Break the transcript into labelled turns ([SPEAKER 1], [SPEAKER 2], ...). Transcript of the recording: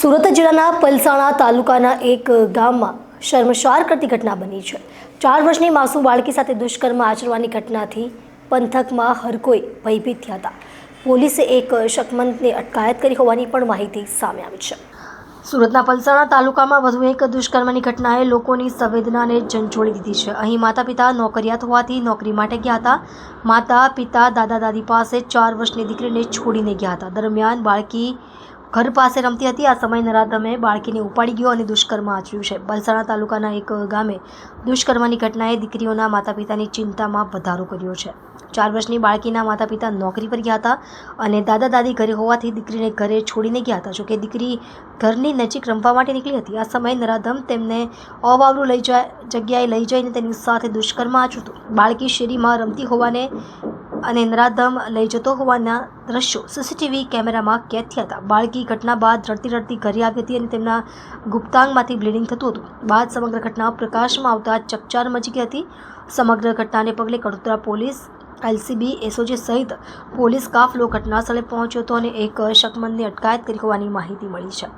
[SPEAKER 1] સુરત જિલ્લાના પલસાણા તાલુકાના એક ગામમાં શર્મશાર કરતી ઘટના બની છે. ચાર વર્ષની માસૂમ બાળકી સાથે દુષ્કર્મ આચરવાની ઘટનાથી પંથકમાં હરકોઈ ભયભીત થયા હતા. પોલીસે એક શકમંતને અટકાયત કરી હોવાની પણ માહિતી સામે આવી છે. સુરતના પલસાણા તાલુકામાં વધુ એક દુષ્કર્મની ઘટનાએ લોકોની સંવેદનાને ઝંઝોળી દીધી છે. અહીં માતા પિતા નોકરિયાત હોવાથી નોકરી માટે ગયા હતા. માતા, પિતા, દાદા, દાદી પાસે ચાર વર્ષની દીકરીને છોડીને ગયા હતા. દરમિયાન બાળકી ઘર પાસે રમતી હતી. આ સમય નરાધમે બાળકીને ઉપાડી ગયો અને દુષ્કર્મ આચર્યું છે. બલસાણા તાલુકાના એક ગામે દુષ્કર્મની ઘટનાએ દીકરીઓના માતા પિતાની ચિંતામાં વધારો કર્યો છે. ચાર વર્ષની બાળકીના માતા પિતા નોકરી પર ગયા હતા અને દાદા દાદી ઘરે હોવાથી દીકરીને ઘરે છોડીને ગયા હતા. જોકે દીકરી ઘરની નજીક રમવા માટે નીકળી હતી. આ સમયે નરાધમ તેમને અવાવરું લઈ જાય, જગ્યાએ લઈ જઈને તેની સાથે દુષ્કર્મ આચર્યું હતું બાળકી શેરીમાં રમતી હોવાને અને નરાધમ લઈ જતો હોવાના દ્રશ્યો સીસીટીવી કેમેરામાં કેદ થયા હતા. બાળકી ઘટના બાદ રડતી રડતી ઘરે આવી હતી અને તેમના ગુપ્તાંગમાંથી બ્લીડિંગ થતું હતું. બાદ સમગ્ર ઘટના પ્રકાશમાં આવતા ચકચાર મચી ગઈ હતી. સમગ્ર ઘટનાને પગલે કડોદરા પોલીસ, એલસીબી, એસઓજી સહિત પોલીસ કાફલો ઘટના સ્થળે પહોંચ્યો હતો અને એક શકમંદની અટકાયત કરી હોવાની માહિતી મળી છે.